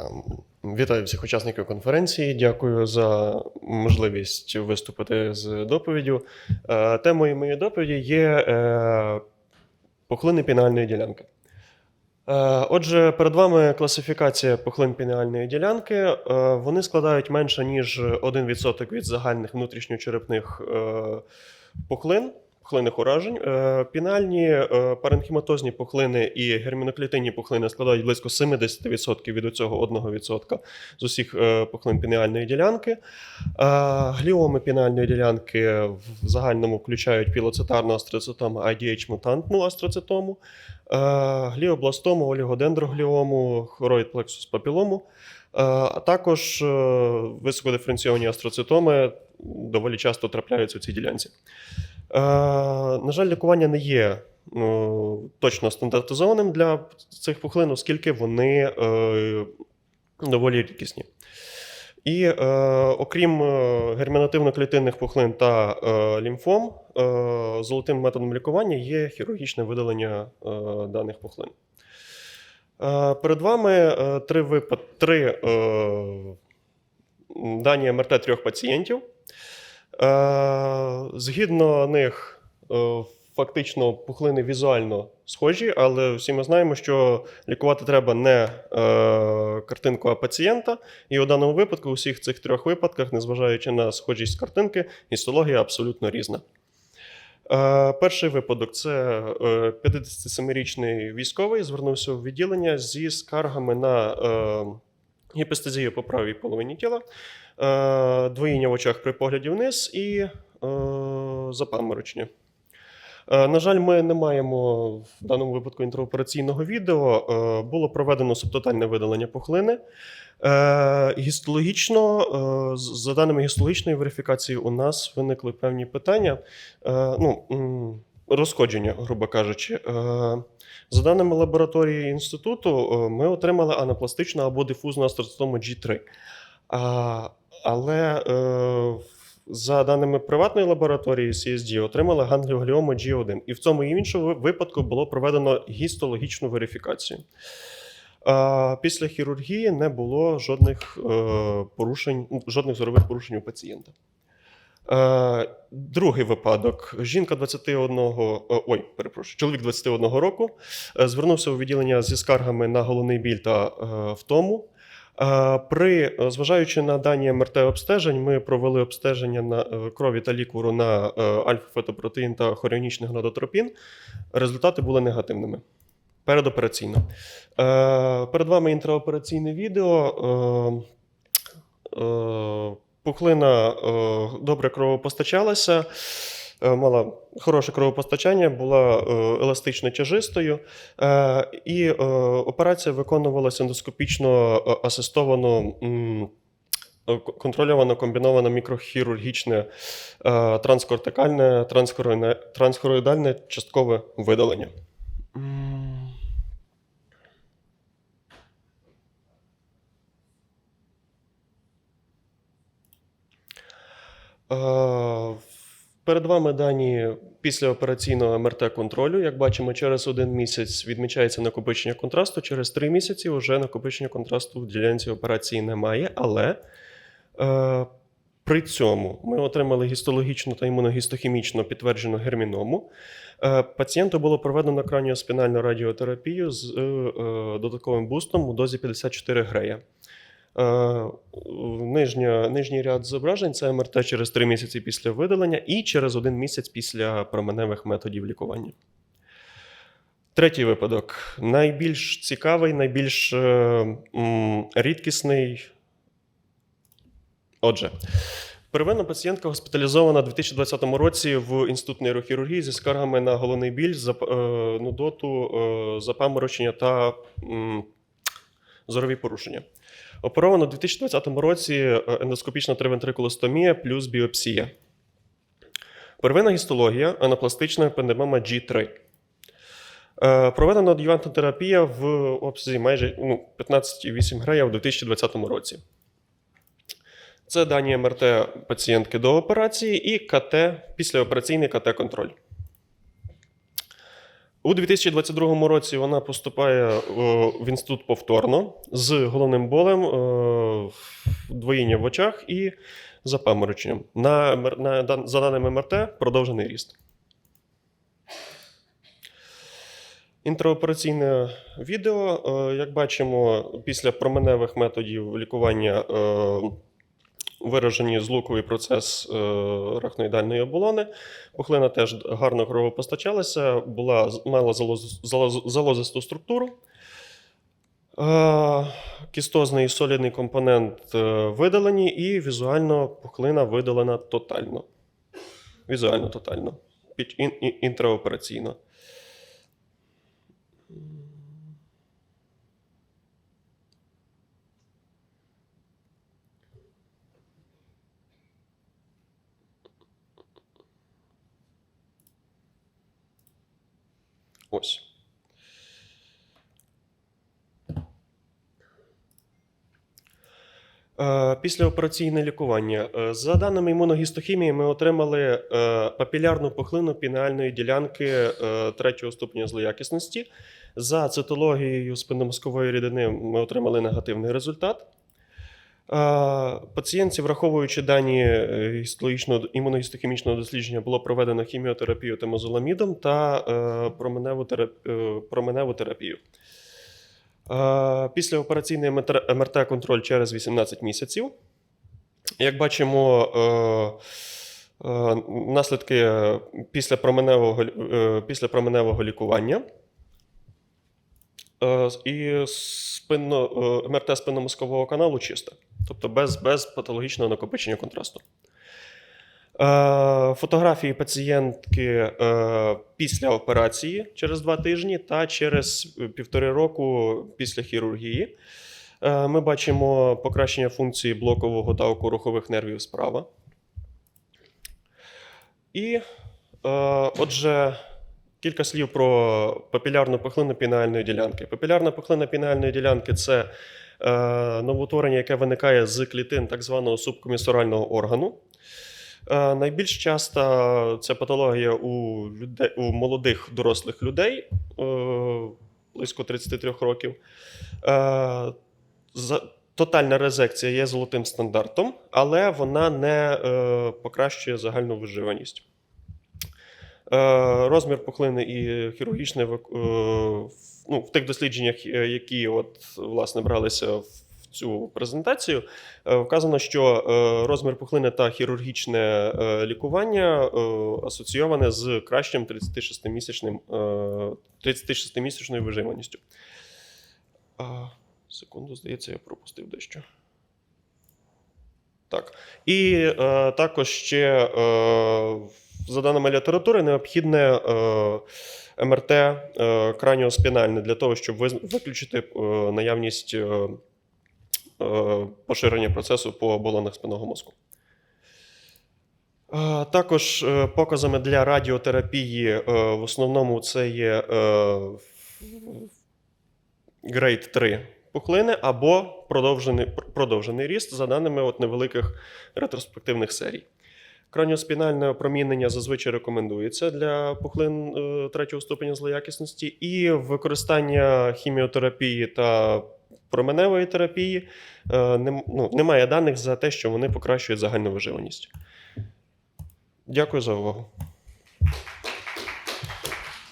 Ем, Вітаю всіх учасників конференції. Дякую за можливість виступити з доповіддю. Е, Темою моєї доповіді є е, пухлини пінальної ділянки. Е, Отже, перед вами класифікація пухлин пінальної ділянки. Вони складають менше ніж 1% від загальних внутрішньочерепних пухлин. Пухлинних уражень. Е, Пінальні е, паренхіматозні пухлини і герміноклітинні пухлини складають близько 70% від цього 1% з усіх е, пухлин пінеальної ділянки. Гліоми пінальної ділянки в загальному включають пілоцитарну астроцитому, IDH-мутантну астроцитому, е, гліобластому, олігодендрогліому, хороїд плексус папілому, а також високодиференційовані астроцитоми доволі часто трапляються в цій ділянці. Е, на жаль, лікування не є ну, точно стандартизованим для цих пухлин, оскільки вони е, доволі рідкісні. І е, окрім е, гермінативно-клітинних пухлин та е, лімфом, е, золотим методом лікування є хірургічне видалення е, даних пухлин. Е, перед вами е, три, випад... три е, дані МРТ трьох пацієнтів. Е, Згідно них, е, фактично пухлини візуально схожі, але всі ми знаємо, що лікувати треба не е, картинку, а пацієнта. І у даному випадку, у всіх цих трьох випадках, незважаючи на схожість картинки, гістологія абсолютно різна. Перший випадок це е, 57-річний військовий звернувся у відділення зі скаргами на гіпестезію по правій половині тіла, е, двоїння в очах при погляді вниз і е, запаморочення. Е, На жаль, ми не маємо в даному випадку інтраопераційного відео. Було проведено субтотальне видалення пухлини. Гістологічно, за даними гістологічної верифікації, у нас виникли певні питання. Ну, розходження, грубо кажучи. За даними лабораторії інституту, е, ми отримали анапластичну або дифузну астроцитому G3. А, але е, за даними приватної лабораторії CSD, отримали гангліогліому G1. І в цьому і іншому випадку було проведено гістологічну верифікацію. А, після хірургії не було жодних е, порушень, жодних зорових порушень у пацієнта. Е, другий випадок. Жінка 21, е, ой, перепрошую, чоловік 21 року е, звернувся у відділення зі скаргами на головний біль та втому. При зважаючи на дані МРТ обстежень, ми провели обстеження на крові та лікуру на альфа-фетопротеїн та хоріонічний гнодотропін. Результати були негативними. Передопераційно. Перед вами інтраопераційне відео. Пухлина е, добре кровопостачалася, е, мала хороше кровопостачання, була е, еластично тяжистою. І операція виконувалася ендоскопічно асистовано. Контрольовано комбіновано мікрохірургічне транскортикальне трансхороїдальне часткове видалення. Перед вами дані післяопераційного МРТ-контролю. Як бачимо, через один місяць відмічається накопичення контрасту, через три місяці вже накопичення контрасту в ділянці операції немає. Але е, при цьому ми отримали гістологічну та імуногістохімічно підтверджену герміному. Е, пацієнту було проведено краніоспінальну радіотерапію з е, е, додатковим бустом у дозі 54 грея. Е, Нижня, нижній ряд зображень це МРТ через 3 місяці після видалення і через 1 місяць після променевих методів лікування. Третій випадок. Найбільш цікавий, найбільш е, м, рідкісний. Отже, первинна пацієнтка госпіталізована у 2020 році в інститут нейрохірургії зі скаргами на головний біль, е, нудоту, запаморочення та м, зорові порушення. Оперовано у 2020 році е, ендоскопічна тривентрикулостомія плюс біопсія. Первинна гістологія, анапластична епендемома G3. Е, Проведена адювантна терапія в обсязі майже ну, 15,8 грея в 2020 році. Це дані МРТ пацієнтки до операції і КТ, післяопераційний КТ-контроль. У 2022 році вона поступає е, в інститут повторно з головним болем, е, двоїння в очах і запамороченням. На, на, за даними МРТ, продовжений ріст. Інтраопераційне відео. Е, Як бачимо, після променевих методів лікування виражені злуковий процес е, рахноїдальної оболони. Пухлина теж гарно кровопостачалася, була, мала залоз, залоз, залозисту структуру. Е, Кістозний і солідний компонент е, видалені, і візуально пухлина видалена тотально. Візуально тотально. Інтраопераційно. Ось. Е, Післяопераційне лікування. Е, За даними імуногістохімії, ми отримали е, папілярну пухлину пінеальної ділянки третього ступеня злоякісності. За цитологією спинномозкової рідини ми отримали негативний результат. Е, Пацієнтці, враховуючи дані е, гістологічного імуногістохімічного дослідження, було проведено хіміотерапію темозоламідом та е, променеву, терап- е, променеву терапію. Е, Післяопераційний МРТ-контроль через 18 місяців. Як бачимо, е, е, наслідки після променевого, е, після променевого лікування. Е, І спинно, е, МРТ спинномозкового каналу чисте, тобто без, без патологічного накопичення контрасту. Е, Фотографії пацієнтки е, після операції через два тижні та через півтори року після хірургії. Е, Ми бачимо покращення функції блокового та окорухових нервів справа. І, е, отже, кілька слів про папілярну пухлину пінеальної ділянки. Папілярна пухлина пінеальної ділянки це новоутворення, яке виникає з клітин так званого субкомісорального органу. Е, Найбільш часто це патологія у, людей, у молодих дорослих людей е, близько 33 років. Е, Тотальна резекція є золотим стандартом, але вона не е, покращує загальну виживаність. Е, розмір пухлини і хірургічне е, ну, в тих дослідженнях, е, які от, власне, бралися в цю презентацію, е, вказано, що е, розмір пухлини та хірургічне лікування асоційоване з кращим 36-місячним, е, 36-місячною виживаністю. Секунду, здається, я пропустив дещо. Так. І також ще, за даними літератури, необхідне МРТ е, краніоспінальне для того, щоб виключити е, наявність е, поширення процесу по оболонах спинного мозку. Також показами для радіотерапії в основному це є грейд 3 пухлини або продовжений, продовжений ріст за даними от невеликих ретроспективних серій. Краніоспінальне опромінення зазвичай рекомендується для пухлин е, третього ступеня злоякісності, і використання хіміотерапії та променевої терапії е, ну, немає даних за те, що вони покращують загальну виживаність. Дякую за увагу.